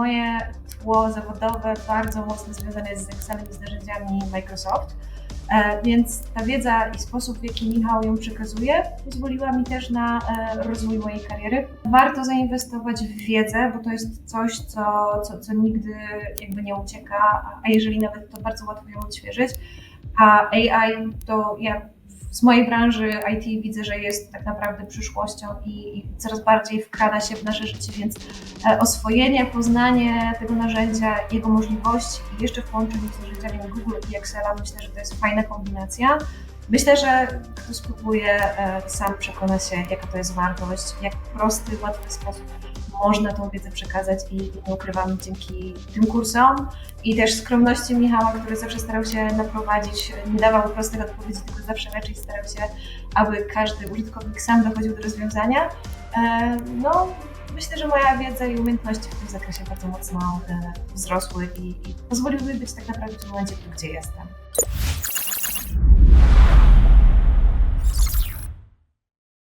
moje tło zawodowe bardzo mocno związane jest z Excelem i z narzędziami Microsoft. E, Więc ta wiedza i sposób, w jaki Michał ją przekazuje, pozwoliła mi też na e, rozwój mojej kariery. Warto zainwestować w wiedzę, bo to jest coś, co, co, co nigdy jakby nie ucieka, a jeżeli nawet to bardzo łatwo ją odświeżyć. A AI to ja z mojej branży IT widzę, że jest tak naprawdę przyszłością i, i coraz bardziej wkrada się w nasze życie, więc e, oswojenie, poznanie tego narzędzia, jego możliwości i jeszcze w połączeniu z narzędziami Google i Excela myślę, że to jest fajna kombinacja. Myślę, że kto spróbuje, e, sam przekona się, jaka to jest wartość, jak prosty, łatwy sposób można tą wiedzę przekazać i, nie ukrywam dzięki tym kursom i też skromności Michała, który zawsze starał się naprowadzić, nie dawał prostych odpowiedzi, tylko zawsze raczej starał się, aby każdy użytkownik sam dochodził do rozwiązania. E, No, myślę, że moja wiedza i umiejętności w tym zakresie bardzo mocno e, wzrosły i, i pozwoliły mi być tak naprawdę w momencie gdzie jestem.